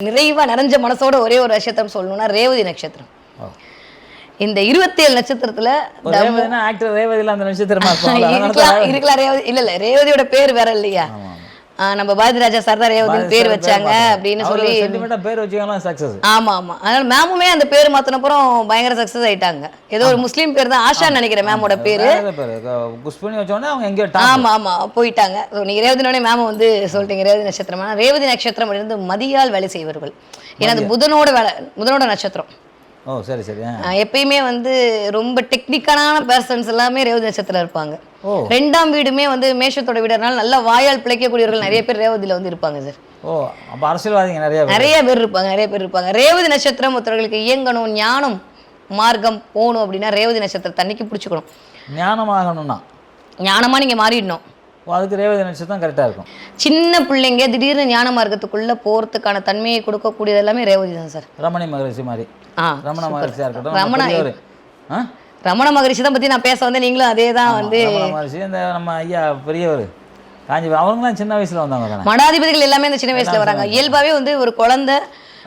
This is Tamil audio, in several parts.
நிறைவா நிறைஞ்ச மனசோட ஒரே ஒரு நட்சத்திரம் சொல்லணும்னா ரேவதி நட்சத்திரம். இந்த இருபத்தி ஏழு நட்சத்திரத்துல இருக்கலாம் இருக்கலாம் ரேவதி இல்ல இல்ல ரேவதியோட பேர் வேற இல்லையா? நம்ம பாரதி ராஜா சார் தான் ரேவதின்னு பேர் வச்சாங்க. அப்படின்னு சொல்லி பேர் வச்சுக்கலாம் சக்சஸ் ஆமா ஆமா. அதனால மேமுமே அந்த பேர் மாத்தினப்புறம் பயங்கர சக்சஸ் ஆயிட்டாங்க. ஏதோ ஒரு முஸ்லீம் பேர் தான் ஆஷா நினைக்கிறேன் மேமோட பேரு. பண்ணி வச்சோடனே அவங்க எங்கேயோ டாப் ஆமா ஆமா. போயிட்டாங்க. ஸோ நீங்க ரேவதினோட மேம வந்து சொல்லிட்டீங்க. ரேவதி நட்சத்திரம் ரேவதி நட்சத்திரம் இருந்து மதியால் வேலை செய்வர்கள் ஏன்னா அது புதனோட வேலை புதனோட நட்சத்திரம். ஓ சரி சரி எப்பயுமே வந்து ரொம்ப டெக்னிக்கலான பர்சன்ஸ் எல்லாமே ரேவதி நட்சத்திரம் இருப்பாங்க. ரெண்டாம் வீடுமே வந்து மேஷத்தோட வீடுனால நல்ல வாயால் பிழைக்கக்கூடியவர்கள் நிறைய பேர் ரேவதியில வந்து இருப்பாங்க சார் ஓ அப்போ அரசியல்வாதிங்க நிறைய பேர். நிறைய பேர் இருப்பாங்க நிறைய பேர் இருப்பாங்க. ரேவதி நட்சத்திரம் ஒருத்தவர்களுக்கு இயங்கணும் ஞானம் மார்க்கம் போகணும் அப்படின்னா ரேவதி நட்சத்திரம் தண்ணிக்கு பிடிச்சிக்கணும். ஞானமாகணும்னா? ஞானமா நீங்க மாறிடணும். அதுக்கு ரேவதி நட்சத்திரம் கரெக்டாக இருக்கும். சின்ன பிள்ளைங்க திடீர்னு ஞான மார்க்கத்துக்குள்ள போறதுக்கான தன்மையை கொடுக்கக்கூடியது எல்லாமே ரேவதி தான் சார். ரமணி மகரிஷி மாதிரி. ரமண மகரிஷியாக இருக்கட்டும் ரமண-. ஆ? ரமண மகரிஷி தான் பத்தி நான் பேச வந்தேன் நீங்களும் அதே தான் வந்து மகரிஷி இந்த நம்ம ஐயா பெரியவர் காஞ்சிபுரம் அவங்களாம் சின்ன வயசுல வந்தவங்க தானே? மடாதிபதிகள் எல்லாமே இந்த சின்ன வயசுல வராங்க. இயல்பாவே வந்து ஒரு குழந்தை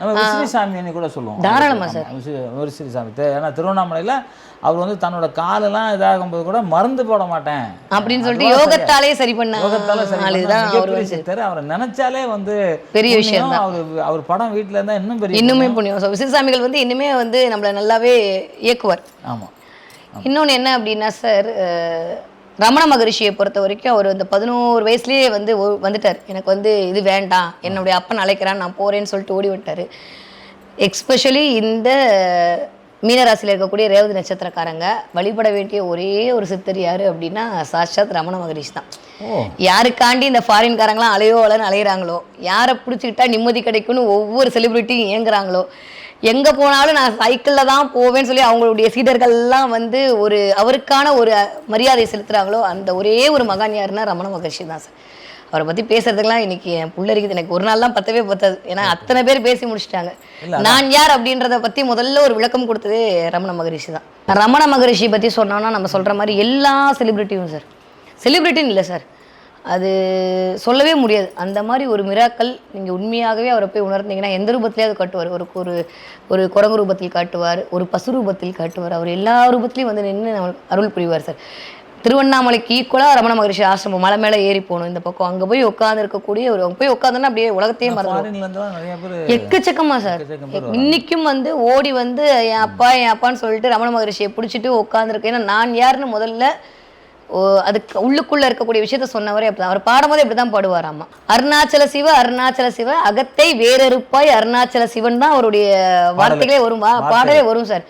நம்ம விசிறி சாமின்னு கூட சொல்லுவோம். தாராளமா ஆமா, விசி- விசிறி சாமி ஏன்னா திருவண்ணாமலையில அவர் வந்து தன்னோட காலெல்லாம் இதாகும்போது கூட மருந்து போட மாட்டேன். அப்படின்னு சொல்லிட்டு யோகத்தாலே சரி பண்ண யோகத்தால சரி பண்ண அவர் சித்தர். நினைச்சாலே வந்து பெரிய விஷயம். அவர் அவர் படம் வீட்டுல இருந்தா இன்னும் பெரிய இன்னுமே புண்ணியம். ஸோ விசிறுசாமிகள் வந்து இன்னுமே வந்து நம்மளை நல்லாவே இயக்குவார். ஆமா. இன்னொன்று என்ன அப்படின்னா சார் ரமண மகரிஷியை பொறுத்த வரைக்கும் அவர் அந்த பதினோரு வயசுலயே வந்து வந்துட்டார். எனக்கு வந்து இது வேண்டாம் என்னுடைய அப்பன் அழைக்கிறான் நான் போறேன்னு சொல்லிட்டு ஓடி விட்டார். எக்ஸ்பெஷலி இந்த மீனராசியில் இருக்கக்கூடிய ரேவதி நட்சத்திரக்காரங்க வழிபட வேண்டிய ஒரே ஒரு சித்தர் யாரு அப்படின்னா சாட்சாத் ரமண மகரிஷி தான். யாருக்காண்டி இந்த ஃபாரின்காரங்களாம் அலையோ அலைன்னு அலையிறாங்களோ? யாரை பிடிச்சிக்கிட்டா நிம்மதி கிடைக்கும்னு ஒவ்வொரு செலிபிரிட்டியும் இயங்குறாங்களோ எங்கே போனாலும் நான் சைக்கிளில் தான் போவேன்னு சொல்லி அவங்களுடைய சீடர்கள்லாம் வந்து ஒரு அவருக்கான ஒரு மரியாதை செலுத்துகிறாங்களோ அந்த ஒரே ஒரு மகான் யாருன்னா ரமண மகர்ஷி தான் சார். அவரை பற்றி பேசுறதுக்கெல்லாம் இன்னைக்கு என் புள்ள இருக்குது. எனக்கு ஒரு நாள் தான் பத்தவே பத்தாது. ஏன்னா அத்தனை பேர் பேசி முடிச்சிட்டாங்க. நான் யார் அப்படின்றத பற்றி முதல்ல ஒரு விளக்கம் கொடுத்ததே ரமண மகரிஷி தான். ரமண மகரிஷி பற்றி சொன்னோம்னா நம்ம சொல்கிற மாதிரி எல்லா செலிபிரிட்டியும் சார். செலிபிரிட்டின்னு இல்லை சார். அது சொல்லவே முடியாது. அந்த மாதிரி ஒரு மிராக்கள் நீங்கள் உண்மையாகவே அவரை போய் உணர்ந்தீங்கன்னா எந்த ரூபத்திலேயாவது காட்டுவார்? ஒரு ஒரு ஒரு குரங்கு ரூபத்தில் காட்டுவார் ஒரு பசு ரூபத்தில் காட்டுவார். அவர் எல்லா ரூபத்திலையும் வந்து நின்று நம்மளுக்கு அருள் புரிவார் சார். திருவண்ணாமலைக்கு ஈக்குவலாக ரமண மகரிஷி ஆசிரமம் மலை மேலே ஏறி போகணும் இந்த பக்கம். அங்கே போய் உட்காந்து இருக்கக்கூடிய ஒரு அங்க போய் உட்காந்துன்னா அப்படியே உலகத்தையே மறந்து எக்கச்சக்கமா சார். இன்னைக்கும் வந்து ஓடி வந்து என் அப்பா என் அப்பான்னு சொல்லிட்டு ரமண மகரிஷியை பிடிச்சிட்டு உட்காந்துருக்கேன் ஏன்னா நான் யாருன்னு முதல்ல அதுக்கு உள்ளுக்குள்ள இருக்கக்கூடிய விஷயத்த சொன்னவரே அப்படிதான். அவர் பாடும்போது இப்படிதான் பாடுவாராமா. அருணாச்சல சிவ அருணாச்சல சிவ அகத்தை வேறறுப்பாய் அருணாச்சல சிவன் தான் அவருடைய வார்த்தைகளே வரும். பாடலே வரும் சார்.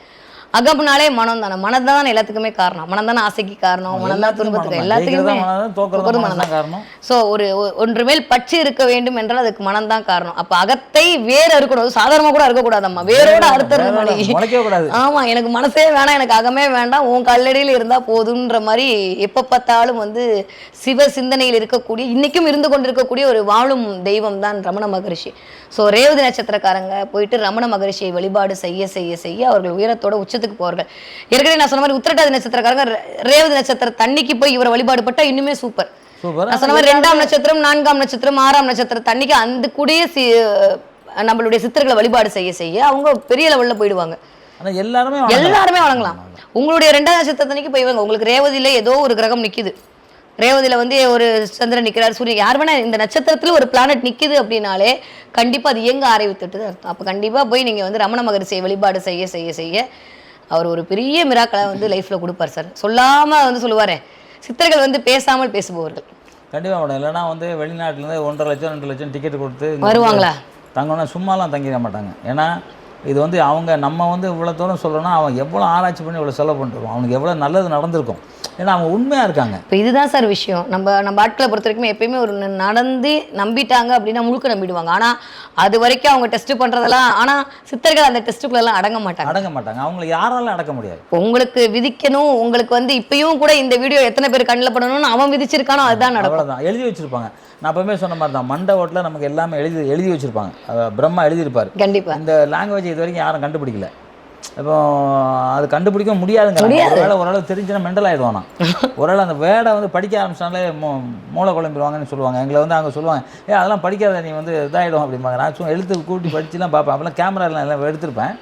அகம்னாலே மனம் தானே. மனம் தான் எல்லாத்துக்குமே காரணம். மனம் தானே ஆசைக்கு காரணம். மனம் தான் துன்பத்துக்கு எல்லாத்துக்குமே மனம் தான் காரணம். ஸோ ஒரு ஒன்று மேல் பற்று இருக்க வேண்டும் என்றால் அதுக்கு மனம்தான் காரணம். அப்ப அகத்தை வேற இருக்கக்கூடாது சாதாரணமா கூட இருக்கக்கூடாதம்மா வேரோட அறுத்தறது ஆமா எனக்கு மனசே வேணாம் எனக்கு அகமே வேண்டாம் உன் கல்லடியில் இருந்தா போதுன்ற மாதிரி எப்ப பார்த்தாலும் வந்து சிவ சிந்தனையில் இருக்கக்கூடிய இன்னைக்கும் இருந்து கொண்டிருக்கக்கூடிய ஒரு வாழும் தெய்வம் தான் ரமண மகரிஷி. ஸோ ரேவதி நட்சத்திரக்காரங்க போயிட்டு ரமண மகரிஷியை வழிபாடு செய்ய செய்ய செய்ய அவர்கள் உயரத்தோட உச்சத்துக்கு போவார்கள் ஏற்கனவே நான் சொன்ன மாதிரி உத்திரட்டாதி நட்சத்திரக்காரங்க ரேவதி நட்சத்திர தண்ணிக்கு போய் இவரை வழிபாடு பட்டா இன்னுமே சூப்பர். நான் சொன்ன மாதிரி ரெண்டாம் நட்சத்திரம் நான்காம் நட்சத்திரம் ஆறாம் நட்சத்திரம் தண்ணிக்கு அந்த கூடயே நம்மளுடைய சித்தர்களை வழிபாடு செய்ய செய்ய அவங்க பெரிய லெவல்ல போயிடுவாங்க. எல்லாருமே. எல்லாருமே வழங்கலாம் உங்களுடைய ரெண்டாம் நட்சத்திரத்தன்னைக்கு போய் இவங்க உங்களுக்கு ரேவதியில ஏதோ ஒரு கிரகம் நிக்குது. ரேவதியில வந்து ஒரு சந்திரன் நிக்கிறார் சூரியன் யார் வேணா இந்த நட்சத்திரத்துல ஒரு பிளானட் நிக்குது அப்படின்னாலே கண்டிப்பா அது இயங்க ஆரம்பித்துட்டு அர்த்தம். அப்ப கண்டிப்பா போய் நீங்க வந்து ரமண மகரிஷியை வழிபாடு செய்ய செய்ய செய்ய அவர் ஒரு பெரிய மிராக்களை வந்து லைஃப்ல கொடுப்பார் சார். சொல்லாம வந்து சொல்லுவாரே சித்தர்கள் வந்து பேசாமல் பேசுபவர்கள். கண்டிப்பா மேடம் இல்லைன்னா வந்து வெளிநாட்டுல இருந்து ஒன்றரை லட்சம் ரெண்டு லட்சம் டிக்கெட் கொடுத்து வருவாங்களா? தங்கணும்னா சும்மாலாம் தங்கிட மாட்டாங்க. ஏன்னா இது வந்து அவங்க நம்ம வந்து இவ்வளோ தூரம் சொல்லணும்னா அவன் எவ்வளோ ஆராய்ச்சி பண்ணி இவ்வளோ செலவு வருவான் அவனுக்கு எவ்வளோ நல்லது நடந்திருக்கும். ஏன்னா அவங்க உண்மையாக இருக்காங்க. இப்போ இதுதான் சார் விஷயம். நம்ம நம்ம ஆட்களை பொறுத்த வரைக்கும் எப்பயுமே ஒரு நடந்து நம்பிட்டாங்க அப்படின்னா முழுக்க நம்பிடுவாங்க. ஆனா அது வரைக்கும் அவங்க டெஸ்ட் பண்றதெல்லாம் ஆனா சித்தர்கள் அந்த டெஸ்ட்டுக்குள்ளெல்லாம் அடங்க மாட்டாங்க. அடங்க மாட்டாங்க. அவங்கள யாராலும் அடக்க முடியாது. உங்களுக்கு விதிக்கணும் உங்களுக்கு வந்து இப்பயும் கூட இந்த வீடியோ எத்தனை பேர் கண்ணில் படணும்னு அவன் விதிச்சிருக்கானோ அதுதான் நடக்கும். எழுதி வச்சிருப்பாங்க. நான் எப்பவுமே சொன்ன மாதிரி தான் மண்டை ஓட்டில் நமக்கு எல்லாமே எழுதி எழுதி வச்சிருப்பாங்க. பிரம்மா எழுதியிருப்பார். கண்டிப்பா. இந்த லாங்குவேஜ் இது வரைக்கும் யாரும் கண்டுபிடிக்கல. இப்போ அது கண்டுபிடிக்க முடியாதுங்க. ஒருவேளை ஓரளவு தெரிஞ்சுன்னா மெண்டல் ஆகிடுவானா ஒருவேளை அந்த வேடை வந்து படிக்க ஆரம்பிச்சாலே மூ மூளை குழம்பிடுவாங்கன்னு சொல்லுவாங்க. எங்களை வந்து அங்கே சொல்லுவாங்க ஏ அதெல்லாம் படிக்காத நீ வந்து இதாகிடும் அப்படிம்பாங்க. நான் சும்மா எழுத்து கூட்டி படிச்சுலாம் பார்ப்பேன். அப்போல்லாம் கேமராலாம் எல்லாம் எடுத்திருப்பேன்.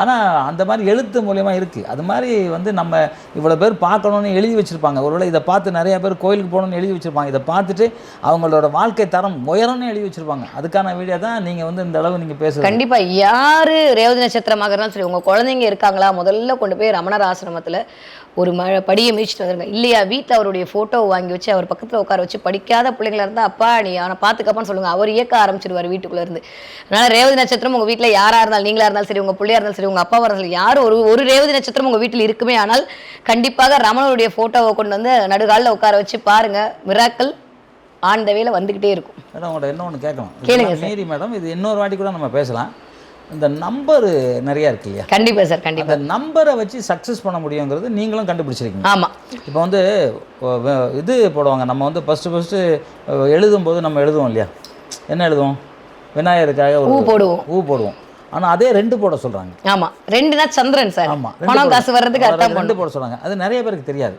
ஆனால் அந்த மாதிரி எழுத்து மூலியமா இருக்குது அது மாதிரி வந்து நம்ம இவ்வளோ பேர் பார்க்கணுன்னு எழுதி வச்சுருப்பாங்க. ஒருவேளை இதை பார்த்து நிறைய பேர் கோயிலுக்கு போகணும்னு எழுதி வச்சுருப்பாங்க. இதை பார்த்துட்டு அவங்களோட வாழ்க்கை தரம் உயரம்னு எழுதி வச்சுருப்பாங்க. அதுக்கான வீடியோ தான் நீங்கள் வந்து இந்த அளவு நீங்கள் பேசுகிறது கண்டிப்பா. யாரு ரேவதி நட்சத்திரமாக இருந்தாலும் சரி உங்க குழந்தைங்க இருக்காங்களா? முதல்ல கொண்டு போய் ரமணர் ஆசிரமத்துல ஒரு மழை படியை மீச்சிட்டு வந்துருங்க. இல்லையா? வீட்டில் அவருடைய ஃபோட்டோவை வாங்கி வச்சு அவர் பக்கத்துல உட்கார வச்சு படிக்காத பிள்ளைங்களா இருந்தா அப்பா நீ அவனை பார்த்துக்கப்பான்னு சொல்லுங்க. அவர் இயக்க ஆரம்பிச்சிருவார் வீட்டுக்குள்ள இருந்து. ரேவதி நட்சத்திரம் உங்கள் வீட்டில் யாரா இருந்தாலும் நீங்களா இருந்தாலும் சரி உங்க பிள்ளையா இருந்தாலும் சரி உங்க அப்பாவா இருந்தாலும் சரி யாரும் ஒரு ஒரு ரேவதி நட்சத்திரம் உங்க வீட்டில் இருக்குமே ஆனால் கண்டிப்பாக ரமணனுடைய ஃபோட்டோவை கொண்டு வந்து நடுகாலில் உட்கார வச்சு பாருங்க. மிராக்கள் த வேல வந்துகிட்டே இருக்கும். மேடம் உங்கள்கிட்ட என்ன ஒன்று கேட்கலாம் கேளுங்க மீறி மேடம் இது இன்னொரு வாட்டி கூட நம்ம பேசலாம். இந்த நம்பரு நிறையா இருக்கு இல்லையா? கண்டிப்பா சார் கண்டிப்பா. அந்த நம்பரை வச்சு சக்ஸஸ் பண்ண முடியுங்கிறது நீங்களும் கண்டுபிடிச்சிருக்கீங்க. ஆமா. இப்போ வந்து இது போடுவாங்க. நம்ம வந்து ஃபஸ்ட்டு ஃபஸ்ட்டு எழுதும்போது நம்ம எழுதுவோம் இல்லையா? என்ன எழுதுவோம்? விநாயகருக்காக ஒரு போடுவோம். பூ போடுவோம். ஆனால் அதே ரெண்டு போட சொல்கிறாங்க ஆமா ரெண்டுனா சந்திரன் சார். ஆமாம் பணம் காசு வர்றதுக்கு அர்த்தம் ரெண்டு போட சொல்கிறாங்க அது நிறைய பேருக்கு தெரியாது.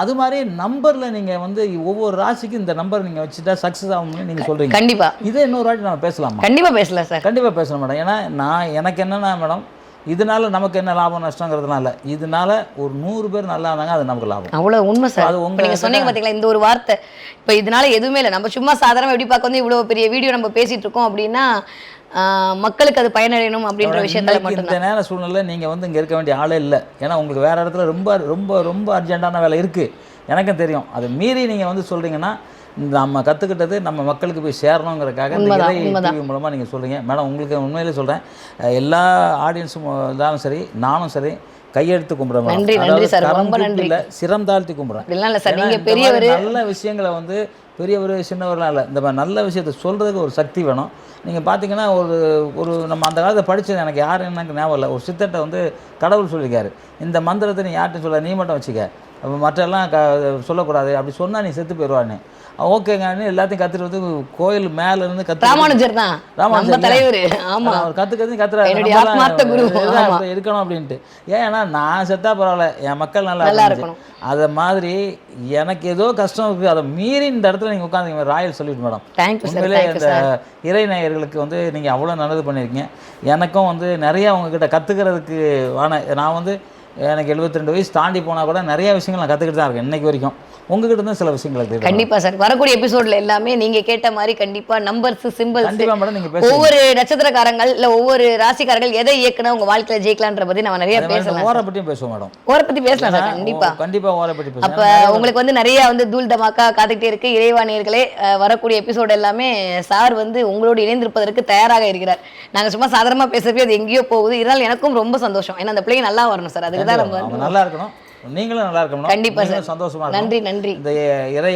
அது மாதிரி நம்பரில் நீங்கள் வந்து ஒவ்வொரு ராசிக்கும் இந்த நம்பர் நீங்கள் வச்சுட்டா சக்ஸஸ் ஆகும்னு நீங்கள் சொல்கிறீங்க கண்டிப்பா. இதே இன்னொரு வாட்டி நம்ம பேசலாமா? கண்டிப்பா பேசலாம் சார். கண்டிப்பாக பேசணும் மேடம். ஏன்னா நான் எனக்கு என்னென்னா மேடம் இதனால நமக்கு என்ன லாபம் நஷ்டங்கிறதுனால இதனால ஒரு நூறு பேர் நல்லா இருந்தாங்க அது நமக்கு லாபம். அவ்வளவு உண்மை சார். அது உங்க நீங்க சொன்னீங்க பாத்தீங்களா இந்த ஒரு வார்த்தை. இப்ப இதனால எதுவுமே இல்லை. நம்ம சும்மா சாதாரண எப்படி பார்க்க வந்து இவ்வளவு பெரிய வீடியோ நம்ம பேசிட்டு இருக்கோம் அப்படின்னா மக்களுக்கு அது பயனடையணும் அப்படின்ற விஷயத்துல மட்டும்தான் இந்த நேர சூழ்நிலை நீங்கள் வந்து இங்கே இருக்க வேண்டிய ஆளே இல்லை ஏன்னா உங்களுக்கு வேறு இடத்துல ரொம்ப ரொம்ப ரொம்ப அர்ஜென்ட்டான வேலை இருக்குது எனக்கும் தெரியும் அதை மீறி நீங்கள் வந்து சொல்கிறீங்கன்னா நம்ம கற்றுக்கிட்டது நம்ம மக்களுக்கு போய் சேரணுங்கிறதுக்காக இந்த. டிவி மூலமாக நீங்கள் சொல்கிறீங்க மேடம் உங்களுக்கு உண்மையிலே சொல்கிறேன் எல்லா ஆடியன்ஸும் தான் சரி நானும் சரி கையெடுத்து கும்பிட்றேன். நன்றி, நன்றி சார். ரொம்ப நன்றி. இல்ல, சிரம் தாழ்த்தி கும்பிட்றேன் இல்ல சார் ஏன்னா நீங்க இந்த மாதிரி பெரியவர் நல்ல விஷயங்களை வந்து பெரியவர் சின்னவர்லாம் இல்லை. இந்த மாதிரி நல்ல விஷயத்தை சொல்கிறதுக்கு ஒரு சக்தி வேணும். நீங்கள் பார்த்தீங்கன்னா ஒரு ஒரு நம்ம அந்த காலத்தை படித்தது எனக்கு யார் எனக்கு ஞாபகம் இல்லை. ஒரு சித்தட்டை வந்து கடவுள் சொல்லியிருக்காரு. இந்த மந்திரத்தை நீ யார்கிட்ட சொல்ல நீ மட்டும் வச்சுக்க. மற்றெல்லாம் க சொல்லக்கூடாது. அப்படி சொன்னால் நீ செத்து போயிடுவான்னு ஓகேங்கன்னு எல்லாத்தையும் கற்றுட்டு வந்து கோயில் மேலே இருந்து கற்று ராமானுஜர் தான். நம்ம தலைவர். ஆமா. அவர் கற்று கற்று கத்துறாரு. இருக்கணும் அப்படின்ட்டு. ஏன்னா நான் செத்தா பரவாயில்ல. என் மக்கள் நல்லா இருக்கணும். அதை மாதிரி எனக்கு ஏதோ கஷ்டம் இருக்குது அதை மீறி இந்த இடத்துல நீங்கள் உட்காந்து ராயல் சொல்லிட்டு மேடம். உண்மையிலே இந்த இறை நேயர்களுக்கு வந்து நீங்கள் அவ்வளோ நல்லது பண்ணியிருக்கீங்க. எனக்கும் வந்து நிறைய உங்ககிட்ட கற்றுக்கிறதுக்கு வான நான் வந்து எனக்கு 72 ரெண்டு வயசு தாண்டி போனால் கூட நிறைய விஷயங்கள் நான் கற்றுக்கிட்டு தான் இருக்கேன் இன்னைக்கு வரைக்கும். உங்ககிட்ட தான் சில விஷயங்கள் தெரியும் கண்டிப்பா சார். வரக்கூடிய எபிசோட்ல எல்லாமே நீங்க கேட்ட மாதிரி கண்டிப்பா நம்பர்ஸ் சிம்பிள்ஸ் கண்டிப்பாக மேடம் நீங்கள் ஒவ்வொரு நட்சத்திரக்காரங்கள் இல்ல ஒவ்வொரு ராசிக்காரர்கள் எதை இயக்குனா உங்க வாழ்க்கையில ஜெயிக்கலான்ற பத்தி நம்ம நிறைய பேசலாம் ஓரை பற்றியும் பேசுவோம் மேடம் ஓரை பத்தி பேசலாம் சார் கண்டிப்பா. கண்டிப்பாக ஓரை பற்றி அப்ப பேசுவேன் உங்களுக்கு வந்து நிறைய வந்து தூள் தமாக்கா காத்துக்கிட்டே இருக்கு. இறைவாணியர்களே வரக்கூடிய எபிசோட் எல்லாமே சார் வந்து உங்களோடு இணைந்திருப்பதற்கு தயாராக இருக்கிறார். நாங்க சும்மா சாதாரணமா பேசுறப்பே அது எங்கேயோ போகுது. இதனால எனக்கும் ரொம்ப சந்தோஷம். ஏன்னா அந்த பிள்ளைங்க நல்லா வரணும் சார். அதுக்கு நம்ம அவங்க நல்லா இருக்கணும். நீங்களும் நல்லா இருக்கணும். கண்டிப்பா நீங்களும் சார். சந்தோஷமா நன்றி நன்றி. இந்த இறை.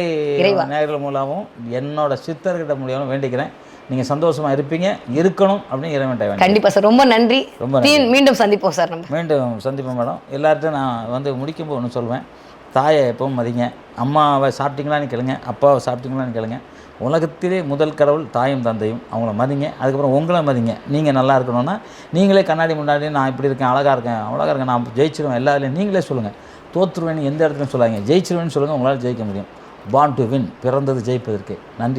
நேயர்கள் மூலமும் என்னோட சித்தர்கிட்ட மூலியமும் வேண்டிக்கிறேன். நீங்க சந்தோஷமா இருப்பீங்க. இருக்கணும் அப்படின்னு இறைவன்ட்ட வேண்டிக்கிறேன். கண்டிப்பா சார். ரொம்ப நன்றி. ரொம்ப மீண்டும் சந்திப்போம் சார் நம்ம. மீண்டும் சந்திப்போம் மேடம். எல்லார்ட்டும் நான் வந்து முடிக்கும்போது ஒன்று சொல்வேன். தாயை எப்பவும் மதிங்க. அம்மாவை சாப்பிட்டீங்களான்னு கேளுங்க. அப்பாவை சாப்பிட்டீங்களான்னு கேளுங்க. உலகத்திலே முதல் கடவுள் தாயும் தந்தையும். அவங்கள மதிங்க. அதுக்கப்புறம் உங்களை மதிங்க. நீங்கள் நல்லா இருக்கணும்னா நீங்களே கண்ணாடி முன்னாடி நான் இப்படி இருக்கேன் அழகாக இருக்கேன் அழகாக இருக்கேன் நான் ஜெயிச்சிருவேன் எல்லா இதுலையும் நீங்களே சொல்லுங்கள் தோற்றுருவேன்னு எந்த இடத்துலையும் சொல்லாங்க ஜெயிச்சிருவேன்னு சொல்லுங்கள் உங்களால் ஜெயிக்க முடியும். பான் டு வின் பிறந்தது ஜெயிப்பதற்கு. நன்றி.